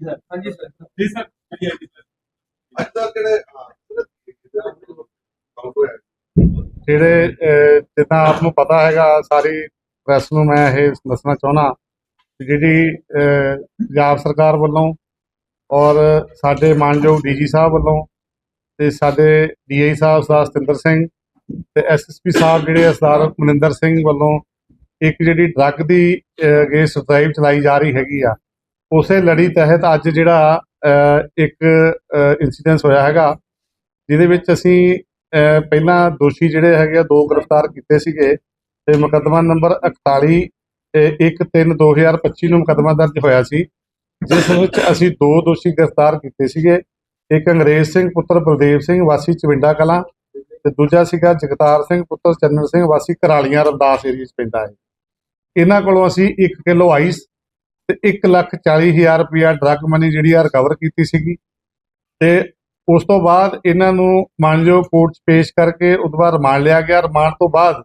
ਹਾਂਜੀ ਸਰ। ਜੀ ਸਰ ਜੀ ਜੀ ਸਰ। ਅੱਜ ਤੱਕ ਜਿਹੜੇ ਜਿੱਦਾਂ ਆਪ ਨੂੰ ਪਤਾ ਹੈਗਾ ਸਾਰੀ ਪ੍ਰੈਸ ਨੂੰ ਮੈਂ ਇਹ ਦੱਸਣਾ ਚਾਹੁੰਦਾ ਕਿ ਜਿਹੜੀ ਪੰਜਾਬ ਸਰਕਾਰ ਵੱਲੋਂ ਔਰ ਸਾਡੇ ਮਾਨਯੋਗ ਡੀਜੀ ਸਾਹਿਬ ਵੱਲੋਂ ਤੇ ਸਾਡੇ ਡੀਆਈ ਸਾਹਿਬ ਸਰਦਾਰ ਸਤਿੰਦਰ ਸਿੰਘ ਤੇ ਐਸਐਸਪੀ ਸਾਹਿਬ ਜਿਹੜੇ ਆ ਸਰਦਾਰ ਮਨਿੰਦਰ ਸਿੰਘ ਵੱਲੋਂ ਇੱਕ ਜਿਹੜੀ ਡਰੱਗ ਦੀ ਅਗੇਂਸਟ ਡਰਾਈਵ ਚਲਾਈ ਜਾ ਰਹੀ ਹੈਗੀ ਆ ਉਸੇ ਲੜੀ ਤਹਿਤ ਅੱਜ ਜਿਹੜਾ ਇੱਕ ਇਨਸੀਡੈਂਸ ਹੋਇਆ ਹੈਗਾ, ਜਿਹਦੇ ਵਿੱਚ ਅਸੀਂ ਪਹਿਲਾਂ ਦੋਸ਼ੀ ਜਿਹੜੇ ਹੈਗੇ ਆ, ਦੋ ਗ੍ਰਿਫਤਾਰ ਕੀਤੇ ਸੀਗੇ ਤੇ ਮੁਕੱਦਮਾ ਨੰਬਰ 41 1/3/2025 ਨੂੰ ਮੁਕੱਦਮਾ ਦਰਜ ਹੋਇਆ ਸੀ, ਜਿਸ ਵਿੱਚ ਅਸੀਂ ਦੋ ਦੋਸ਼ੀ ਗ੍ਰਿਫਤਾਰ ਕੀਤੇ ਸੀਗੇ, ਇੱਕ ਅੰਗਰੇਜ਼ ਸਿੰਘ ਪੁੱਤਰ ਬਲਦੇਵ ਸਿੰਘ, ਵਾਸੀ ਚਵਿੰਡਾ ਕਲਾਂ ਤੇ ਦੂਜਾ ਸੀਗਾ ਜਗਤਾਰ ਸਿੰਘ ਪੁੱਤਰ ਚੰਨਣ ਸਿੰਘ, ਵਾਸੀ ਕਰਾਲੀਆਂ ਰਮਦਾਸ ਏਰੀਆ 'ਚ ਪੈਂਦਾ ਹੈ। ਇਹਨਾਂ ਕੋਲੋਂ ਅਸੀਂ 1 ਕਿਲੋ ਆਈਸ ਤੇ 1 ਲੱਖ 40 ਹਜ਼ਾਰ ਰੁਪਇਆ ਡਰੱਗ ਮਨੀ ਜਿਹੜੀ ਆ ਰਿਕਵਰ ਕੀਤੀ ਸੀਗੀ। ਤੇ ਉਸ ਤੋਂ ਬਾਅਦ ਇਹਨਾਂ ਨੂੰ ਮਾਨਯੋਗ ਕੋਰਟ 'ਚ ਪੇਸ਼ ਕਰਕੇ ਉਸ ਤੋਂ ਬਾਅਦ ਰਿਮਾਂਡ ਲਿਆ ਗਿਆ। ਰਿਮਾਂਡ ਤੋਂ ਬਾਅਦ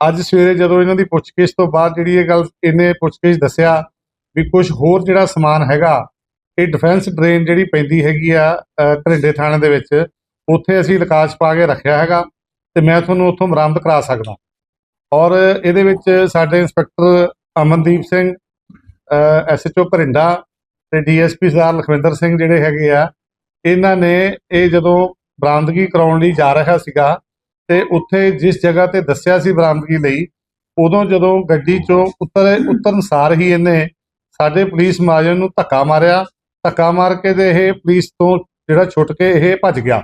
ਅੱਜ ਸਵੇਰੇ ਜਦੋਂ ਇਹਨਾਂ ਦੀ ਪੁੱਛਗਿੱਛ ਤੋਂ ਬਾਅਦ ਜਿਹੜੀ ਇਹ ਗੱਲ ਇਹਨੇ ਪੁੱਛਗਿੱਛ ਦੱਸਿਆ ਵੀ ਕੁਝ ਹੋਰ ਜਿਹੜਾ ਸਮਾਨ ਹੈਗਾ ਇਹ ਡਿਫੈਂਸ ਡਰੇਨ ਜਿਹੜੀ ਪੈਂਦੀ ਹੈਗੀ ਆ ਅ, ਘਰਿੰਡੇ ਥਾਣੇ ਦੇ ਵਿੱਚ ਉੱਥੇ ਅਸੀਂ ਲਕਾਸ਼ ਪਾ ਕੇ ਰੱਖਿਆ ਹੈਗਾ ਤੇ ਮੈਂ ਤੁਹਾਨੂੰ ਉੱਥੋਂ ਬਰਾਮਦ ਕਰਾ ਸਕਦਾ। ਔਰ ਇਹਦੇ ਵਿੱਚ ਸਾਡੇ ਇੰਸਪੈਕਟਰ ਅਮਨਦੀਪ ਸਿੰਘ ਐਸਐਚਓ ਘਰਿੰਡਾ ਤੇ ਡੀਐਸਪੀ ਸਰਦਾਰ ਲਖਵਿੰਦਰ ਸਿੰਘ ਜਿਹੜੇ ਹੈਗੇ ਆ, ਇਹਨਾਂ ਨੇ ਇਹ ਜਦੋਂ ਬਰਾਮਦਗੀ ਕਰਾਉਣ ਲਈ ਜਾ ਰਿਹਾ ਸੀਗਾ ਤੇ ਉੱਥੇ ਜਿਸ ਜਗ੍ਹਾ ਤੇ ਦੱਸਿਆ ਸੀ ਬਰਾਮਦਗੀ ਲਈ, ਉਦੋਂ ਜਦੋਂ ਗੱਡੀ ਚੋਂ ਉੱਤਰ ਉਤਰਨਸਾਰ ਹੀ ਇਹਨੇ ਸਾਡੇ ਪੁਲਿਸ ਮੁਲਾਜ਼ਮ ਨੂੰ ਧੱਕਾ ਮਾਰਿਆ, ਧੱਕਾ ਮਾਰ ਕੇ ਤੇ ਇਹ ਪੁਲਿਸ ਤੋਂ ਜਿਹੜਾ ਛੁੱਟ ਕੇ ਇਹ ਭੱਜ ਗਿਆ।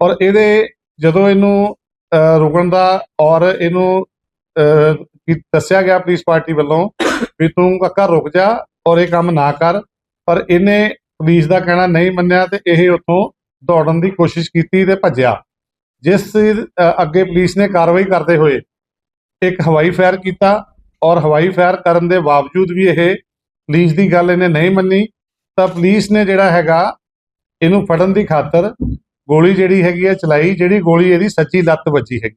ਔਰ ਇਹਦੇ ਜਦੋਂ ਇਹਨੂੰ ਰੁਕਣ ਦਾ ਔਰ ਇਹਨੂੰ ਕੀ ਦੱਸਿਆ ਗਿਆ ਪੁਲਿਸ ਪਾਰਟੀ ਵੱਲੋਂ ਵੀ ਤੂੰ ਕਾਕਾ ਰੁਕ ਜਾ ਔਰ ਇਹ ਕੰਮ ਨਾ ਕਰ। ਪਰ ਇਹਨੇ ਪੁਲਿਸ ਦਾ ਕਹਿਣਾ ਨਹੀਂ ਮੰਨਿਆ ਤੇ ਇਹ ਉੱਥੋਂ ਦੌੜਨ ਦੀ ਕੋਸ਼ਿਸ਼ ਕੀਤੀ ਤੇ ਭੱਜਿਆ। ਜਿਸ ਅੱਗੇ ਪੁਲਿਸ ਨੇ ਕਾਰਵਾਈ ਕਰਦੇ ਹੋਏ ਇੱਕ ਹਵਾਈ ਫਾਇਰ ਕੀਤਾ ਔਰ ਹਵਾਈ ਫਾਇਰ ਕਰਨ ਦੇ ਬਾਵਜੂਦ ਵੀ ਇਹ ਪੁਲਿਸ ਦੀ ਗੱਲ ਇਹਨੇ ਨਹੀਂ ਮੰਨੀ, ਤਾਂ ਪੁਲਿਸ ਨੇ ਜਿਹੜਾ ਹੈਗਾ ਇਹਨੂੰ ਫੜਨ ਦੀ ਖਾਤਰ ਗੋਲੀ ਜਿਹੜੀ ਹੈਗੀ ਹੈ, ਚਲਾਈ, ਜਿਹੜੀ ਗੋਲੀ ਇਹਦੀ ਸੱਚੀ ਲੱਤ ਵੱਜੀ ਹੈਗੀ।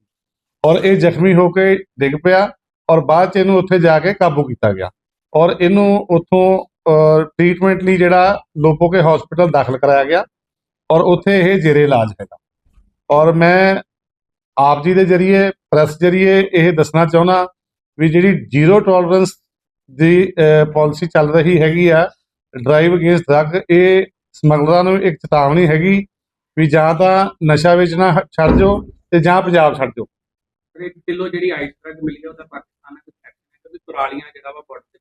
ਔਰ ਇਹ ਜ਼ਖਮੀ ਹੋ ਕੇ ਡਿੱਗ ਪਿਆ। ਔਰ ਬਾਅਦ ਚ ਇਹਨੂੰ ਉੱਥੇ ਜਾ ਕੇ ਕਾਬੂ ਕੀਤਾ ਗਿਆ। ਔਰ ਇਹਨੂੰ ਉੱਥੋਂ ਟ੍ਰੀਟਮੈਂਟ ਲਈ ਜਿਹੜਾ ਲੋਪੋਕੇ ਹਸਪੀਟਲ ਦਾਖਲ ਕਰਾਇਆ ਗਿਆ। ਔਰ ਉੱਥੇ ਇਹ ਜੇਰੇ ਇਲਾਜ ਹੈਗਾ। ਔਰ ਮੈਂ ਆਪ ਜੀ ਦੇ ਜਰੀਏ ਪ੍ਰੈਸ ਜਰੀਏ ਇਹ ਦੱਸਣਾ ਚਾਹੁੰਦਾ ਵੀ ਜਿਹੜੀ ਜ਼ੀਰੋ ਟੋਲਰੈਂਸ ਦੀ ਪਾਲਿਸੀ ਚੱਲ ਰਹੀ ਹੈਗੀ ਆ ਡਰਾਈਵ ਅਗੇਂਸਟ ਡਰੱਗ ਇਹ ਸਮਗਲਰਾਂ ਨੂੰ ਇੱਕ ਚੇਤਾਵਨੀ ਹੈਗੀ ਵੀ ਜਾਂ ਤਾਂ ਨਸ਼ਾ ਵੇਚਣਾ ਛੱਡ ਜਾਓ ਤੇ ਜਾਂ ਪੰਜਾਬ ਛੱਡ ਜਾਓ ਕਿਲੋ ਜਿਹੜੀ ਆਈਸ ਡਰਗ ਮਿਲੀ ਹੈ ਉਹਦਾ ਕੁਰਾਲੀਆਂ ਜਿਹੜਾ ਵਾ ਬਾਰਡਰ ਤੇ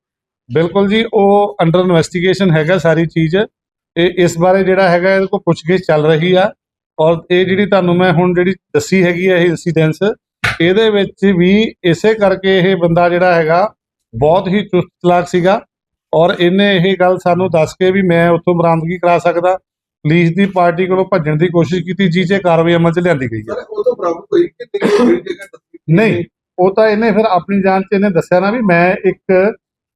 ਬਿਲਕੁਲ ਜੀ ਉਹ ਅੰਡਰ ਇਨਵੈਸਟੀਗੇਸ਼ਨ ਹੈਗਾ ਸਾਰੀ ਚੀਜ਼। ਇਹ ਇਸ ਬਾਰੇ ਜਿਹੜਾ ਹੈਗਾ ਇਹਦੇ ਕੋਲ ਪੁੱਛਗਿੱਛ ਚੱਲ ਰਹੀ ਆ। ਔਰ ਇਹ ਜਿਹੜੀ ਤੁਹਾਨੂੰ ਮੈਂ ਹੁਣ ਜਿਹੜੀ ਦੱਸੀ ਹੈਗੀ ਹੈ ਇਹ ਇਨਸੀਡੈਂਸ ਇਹਦੇ ਵਿੱਚ ਵੀ ਇਸੇ ਕਰਕੇ ਇਹ ਬੰਦਾ ਜਿਹੜਾ ਹੈਗਾ ਬਹੁਤ ਹੀ ਚੁਸਤ ਚਲਾਕ ਸੀਗਾ। ਔਰ ਇਹਨੇ ਇਹ ਗੱਲ ਸਾਨੂੰ ਦੱਸ ਕੇ ਵੀ ਮੈਂ ਉੱਥੋਂ ਬਰਾਮਦਗੀ ਕਰਾ ਸਕਦਾ। ਪੁਲਿਸ ਦੀ ਪਾਰਟੀ ਕੋਲੋਂ ਭੱਜਣ ਦੀ ਕੋਸ਼ਿਸ਼ ਕੀਤੀ ਜਿਹ 'ਚ ਕਾਰਵਾਈ ਅਮਲ 'ਚ ਲਿਆਂਦੀ ਗਈ ਹੈ। ਕਿ ਨਹੀਂ ਉਹ ਤਾਂ ਇਹਨੇ ਫਿਰ ਆਪਣੀ ਜਾਨ 'ਚ ਇਹਨੇ ਦੱਸਿਆ ਨਾ ਵੀ ਮੈਂ ਇੱਕ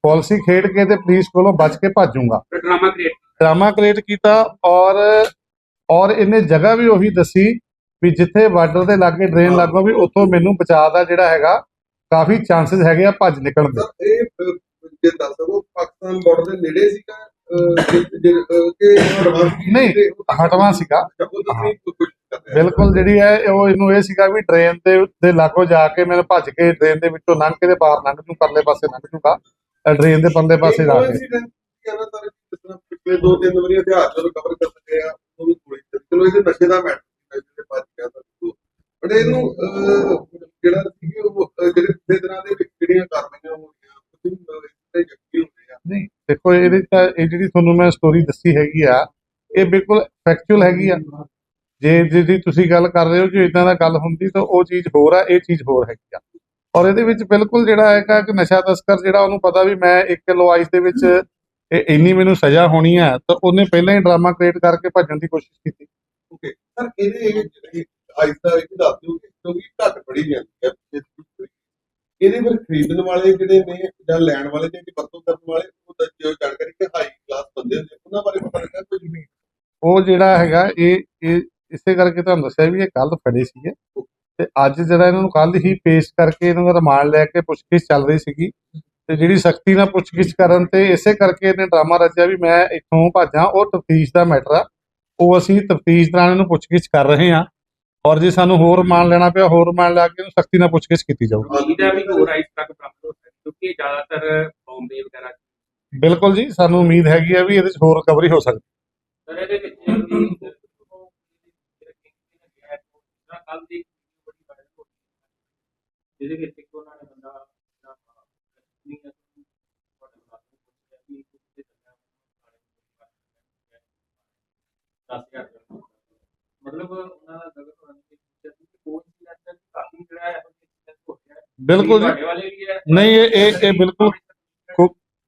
ਪਾਲਿਸੀ ਖੇਡ ਕੇ ਤੇ ਪੁਲਿਸ ਕੋਲੋਂ ਬਚ ਕੇ ਭੱਜੂਗਾ। ਡਰਾਮਾ ਕ੍ਰੀਏਟ ਡਰਾਮਾ ਕ੍ਰੀਏਟ ਕੀਤਾ ਔਰ ਔਰ ਇਹਨੇ ਜਗ੍ਹਾ ਵੀ ਉਹੀ ਦੱਸੀ ਵੀ ਜਿੱਥੇ ਬਾਰਡਰ ਦੇ ਲਾਗੇ ਡਰੇਨ ਲੱਗੋ ਵੀ ਉੱਥੋਂ ਮੈਨੂੰ ਬਚਾਅ ਦਾ ਜਿਹੜਾ ਹੈਗਾ ਕਾਫੀ ਚਾਂਸਸ ਹੈਗੇ ਆ ਭੱਜ ਨਿਕਲਣ ਦੇ। ਇਹ ਜੇ ਦੱਸ ਪਾਕਿਸਤਾਨ ਬਾਰਡਰ ਦੇ ਨੇੜੇ ਸੀਗਾ ਅਹ, ਜੇ- ਜੇ- ਅਹ, ਕਿ ਐਡਵਾਂਸ ਨਹੀਂ, ਹਟਵਾਂ ਸੀਗਾ। ਬਿਲਕੁਲ ਜਿਹੜੀ ਹੈ ਉਹ ਇਹਨੂੰ ਇਹ ਸੀਗਾ ਵੀ ਡਰੇਨ ਦੇ ਦੇ ਲਾਗੋ ਜਾ ਕੇ ਮੈਨੂੰ ਭੱਜ ਕੇ ਡਰੇਨ ਦੇ ਵਿੱਚੋਂ ਲੰਘ ਕੇ ਤੇ ਪਾਰ ਲੰਘ ਜੂ ਪਰਲੇ ਪਾਸੇ ਲੰਘ ਜੂਗਾ ਡਰੇਨ ਦੇ ਪਰਲੇ ਪਾਸੇ ਜਾ ਕੇ ਪਿਛਲੇ ਦੋ ਤਿੰਨ ਵਾਰੀ ਹਥਿਆਰ ਚਲੋ ਕਵਰ ਕਰ ਸਕੇ ਆ ਉਹ ਵੀ ਗੋਲੀ ਚੱਲੀ। ਚਲੋ ਇਹਦੇ ਨਸ਼ੇ ਦਾ ਮੈਟਰ ਜਿਹੜੇ ਬਾਤ ਗਿਆ ਤਾਂ ਬਟ ਇਹਨੂੰ ਅਹ, ਜਿਹੜਾ ਸੀ ਉਹ ਅਹ, ਜਿਹੜੇ ਪਿਛਲੇ ਦਿਨਾਂ ਦੇ ਵਿੱਚ ਜਿਹੜੀਆਂ ਕਾਰਵਾਈਆਂ ਹੋ ਰਹੀਆਂ ਉਹ ਵੀ ਇਸ ਤੇ ਯਕੀਨ ਹੁੰਦੇ ਆ ਨਹੀਂ ਦੇਖੋ, ਇਹਦੇ ਤਾਂ ਇਹ ਜਿਹੜੀ ਤੁਹਾਨੂੰ ਮੈਂ ਸਟੋਰੀ ਦੱਸੀ ਹੈਗੀ ਆ, ਇਹ ਬਿਲਕੁਲ ਫੈਕਚੁਅਲ ਹੈਗੀ ਆ। ਜੇ ਜਿਹਦੀ ਤੁਸੀਂ ਗੱਲ ਕਰ ਰਹੇ ਹੋ ਕਿ ਇਦਾਂ ਦਾ ਗੱਲ ਹੁੰਦੀ, ਤਾਂ ਉਹ ਚੀਜ਼ ਹੋਰ ਆ, ਇਹ ਚੀਜ਼ ਹੋਰ ਹੈਗੀ ਆ। ਔਰ ਇਹਦੇ ਵਿੱਚ ਬਿਲਕੁਲ ਜਿਹੜਾ ਹੈਗਾ ਕਿ ਨਸ਼ਾ ਤਸਕਰ ਜਿਹੜਾ ਉਹਨੂੰ ਪਤਾ ਵੀ ਮੈਂ 1 ਕਿਲੋ ਆਈਸ ਦੇ ਵਿੱਚ ਇਹ ਇੰਨੀ ਮੈਨੂੰ ਸਜ਼ਾ ਹੋਣੀ ਆ, ਤਾਂ ਉਹਨੇ ਪਹਿਲਾਂ ਹੀ ਡਰਾਮਾ ਕ੍ਰੀਏਟ ਕਰਕੇ ਭੱਜਣ ਦੀ ਕੋਸ਼ਿਸ਼ ਕੀਤੀ। ਓਕੇ, ਸਰ, ਇਹਦੇ ਜਿਹੜੇ ਦਾ ਇਹ ਦੱਸ ਦਿਓ ਕਿਉਂਕਿ ਘੱਟ ਪੜੀ ਜਾਂਦੀ ਹੈ ਇਹਦੇ ਫਿਰ ਖਰੀਦਣ ਵਾਲੇ ਜਿਹੜੇ ਨੇ ਜਾਂ ਲੈਣ ਵਾਲੇ ਨੇ, ਕਿ ਵਰਤੋਂ ਕਰਨ ਵਾਲੇ? ਜੋ ਜਾਣਕਾਰੀ ਕਿ ਹਾਈ ਕਲਾਸ ਬੰਦੇ ਹੁੰਦੇ ਉਹਨਾਂ ਬਾਰੇ ਪਤਾ ਲੱਗਾ ਕੁਝ ਨਹੀਂ ਉਹ ਜਿਹੜਾ ਹੈਗਾ ਇਹ ਇਹ ਇਸੇ ਕਰਕੇ ਤੁਹਾਨੂੰ ਦੱਸਿਆ ਵੀ ਇਹ ਕੱਲ ਫੜੇ ਸੀਗੇ। ਤੇ ਅੱਜ ਜਿਹੜਾ ਇਹਨਾਂ ਨੂੰ ਕੱਲ ਹੀ ਪੇਸ਼ ਕਰਕੇ ਇਹਨਾਂ ਦਾ ਰਿਮਾਂਡ ਲੈ ਕੇ ਪੁੱਛਗਿੱਛ ਚੱਲ ਰਹੀ ਸੀਗੀ। ਤੇ ਜਿਹੜੀ ਸਖਤੀ ਨਾਲ ਪੁੱਛਗਿੱਛ ਕਰਨ ਤੇ ਇਸੇ ਕਰਕੇ ਇਹਨੇ ਡਰਾਮਾ ਰਚਿਆ ਵੀ ਮੈਂ ਇੱਥੋਂ ਭਾਜਾਂ ਉਹ ਤਫਤੀਸ਼ ਦਾ ਮੈਟਰ ਆ। ਉਹ ਅਸੀਂ ਤਫਤੀਸ਼ ਦੌਰਾਨ ਇਹਨੂੰ ਪੁੱਛਗਿੱਛ ਕਰ ਰਹੇ ਹਾਂ। ਔਰ ਜੇ ਸਾਨੂੰ ਹੋਰ ਮਾਨ ਲੈਣਾ ਪਿਆ ਹੋਰ ਮਾਨ ਲਿਆ ਕੇ ਇਹਨੂੰ ਸਖਤੀ ਨਾਲ ਪੁੱਛਗਿੱਛ ਕੀਤੀ ਜਾਊਗੀ। ਹੈ ਵੀ ਹੋਰ ਆਈਸ ਟਰੱਕ ਪ੍ਰਾਪਤ ਹੋ ਸਕਦੀ ਕਿਉਂਕਿ ਇਹ ਜ਼ਿਆਦਾਤਰ ਬੰਬੇ ਵਗੈਰਾ ਬਿਲਕੁਲ ਜੀ ਸਾਨੂੰ ਉਮੀਦ ਹੈਗੀ ਆ ਵੀ ਇਹਦੇ 'ਚ ਹੋਰ ਰਿਕਵਰੀ ਹੋ ਸਕਦੀ ਸਰ ਇਹਦੇ ਵਿੱਚ ਕੱਲ ਦੀ ਬੜੀ ਵਾਇਰਲ ਹੋ ਜਿਹਦੇ ਵਿੱਚ ਇੱਕ ਉਹਨਾਂ ਨੇ ਬੰਦਾ ਨਹੀਂ ਹੈ। ਮਤਲਬ ਉਹਨਾਂ ਦਾ ਗਗਨ ਹੋਣਾ ਨੇ ਪੁੱਛਿਆ ਸੀ ਕਿ ਕੋਈ ਵੀ ਕਾਫੀ ਜਿਹੜਾ ਹੈ। ਬਿਲਕੁਲ ਜੀ ਨਹੀਂ ਇਹ ਇਹ ਬਿਲਕੁਲ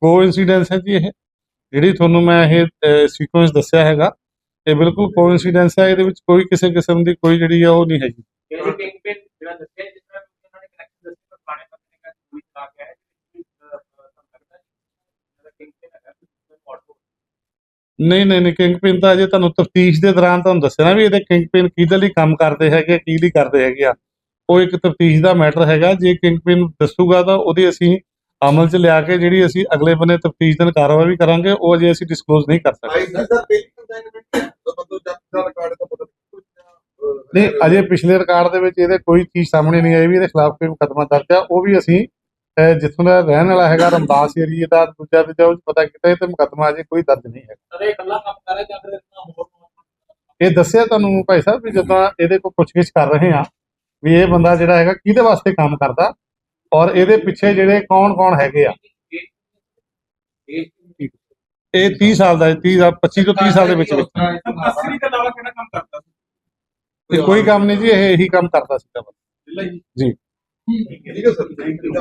ਕੋ ਇਨਸੀਡੈਂਸ ਹੈ ਜੀ ਇਹ। ਜਿਹੜੀ ਤੁਹਾਨੂੰ ਮੈਂ ਇਹ ਸੀਕੁਐਂਸ ਦੱਸਿਆ ਹੈਗਾ ਇਹ ਬਿਲਕੁਲ ਕੋ ਇਨਸੀਡੈਂਸ ਹੈ। ਇਹਦੇ ਵਿੱਚ ਕੋਈ ਕਿਸੇ ਕਿਸਮ ਦੀ ਕੋਈ ਜਿਹੜੀ ਆ ਉਹ ਨਹੀਂ ਹੈਗੀ। ਨਹੀਂ ਨਹੀਂ ਨਹੀਂ ਕਿੰਗ ਪਿਨ ਤਾਂ ਅਜੇ ਤੁਹਾਨੂੰ ਤਫਤੀਸ਼ ਦੇ ਦੌਰਾਨ ਤੁਹਾਨੂੰ ਦੱਸਿਆ ਨਾ ਵੀ ਇਹਦੇ ਕਿੰਗ ਪਿਨ ਕਿਹਦੇ ਲਈ ਕੰਮ ਕਰਦੇ ਹੈਗੇ ਕੀ ਲਈ ਕਰਦੇ ਹੈਗੇ ਆ। ਉਹ ਇੱਕ ਤਫਤੀਸ਼ ਦਾ ਮੈਟਰ ਹੈਗਾ। ਜੇ ਕਿੰਗ ਪਿਨ ਦੱਸੂਗਾ ਤਾਂ ਉਹਦੀ ਅਸੀਂ ਅਮਲ 'ਚ ਲਿਆ ਕੇ ਜਿਹੜੀ ਅਸੀਂ ਅਗਲੇ ਬੰਨੇ ਤਫਤੀਸ਼ ਦੇ ਕਾਰਵਾਈ ਵੀ ਕਰਾਂਗੇ ਉਹ ਅਜੇ ਅਸੀਂ ਡਿਸਕਲੋਜ਼ ਨਹੀਂ ਕਰ ਸਕਦੇ ਨਹੀਂ ਅਜੇ ਪਿਛਲੇ ਰਿਕਾਰਡ ਦੇ ਵਿੱਚ ਇਹਦੇ ਕੋਈ ਚੀਜ਼ ਸਾਹਮਣੇ ਨਹੀਂ ਆਈ ਵੀ ਇਹਦੇ ਖਿਲਾਫ ਕੋਈ ਮੁਕੱਦਮਾ ਦਰਜ ਆ। ਉਹ ਵੀ ਅਸੀਂ ਜਿੱਥੋਂ ਦਾ ਰਹਿਣ ਵਾਲਾ ਹੈਗਾ ਰਮਦਾਸ ਏਰੀਏ ਦਾ ਦੂਜਾ ਤੇ ਜੋ ਪਤਾ ਕੀਤਾ ਇਹ ਤੇ ਮੁਕੱਦਮਾ ਅਜੇ ਕੋਈ ਦਰਜ ਨਹੀਂ ਹੈ ਸਰ ਇਹ ਇਕੱਲਾ ਕੰਮ ਕਰ ਰਿਹਾ ਜਾਂ ਫਿਰ ਇਤਨਾ ਹੋਰ ਇਹ ਦੱਸਿਆ ਤੁਹਾਨੂੰ ਭਾਈ ਸਾਹਿਬ ਵੀ ਜਦੋਂ ਇਹਦੇ ਕੋਲ ਪੁੱਛਗਿੱਛ ਕਰ ਰਹੇ ਆ ਵੀ ਇਹ ਬੰਦਾ ਜਿਹੜਾ ਹੈਗਾ ਕਿਹਦੇ ਵਾਸਤੇ ਕੰਮ ਕਰਦਾ? ਔਰ ਇਹਦੇ ਪਿੱਛੇ ਜਿਹੜੇ ਕੌਣ ਕੌਣ ਹੈਗੇ ਆ? ਇਹ ਇਹ 30 ਸਾਲ ਦਾ ਹੈ 30 ਦਾ 25 ਤੋਂ 30 ਸਾਲ ਦੇ ਵਿੱਚ ਵਿੱਚ। ਅਸਲੀ ਦੇ ਇਲਾਵਾ ਕਿਹੜਾ ਕੰਮ ਕਰਦਾ ਸੀ ਤੇ ਕੋਈ ਕੰਮ ਨਹੀਂ ਜੀ ਇਹ ਇਹੀ ਕੰਮ ਕਰਦਾ ਹੀ ਜੀ। ਠੀਕ ਹੈ ਸਰ ਥੈਂਕ ਯੂ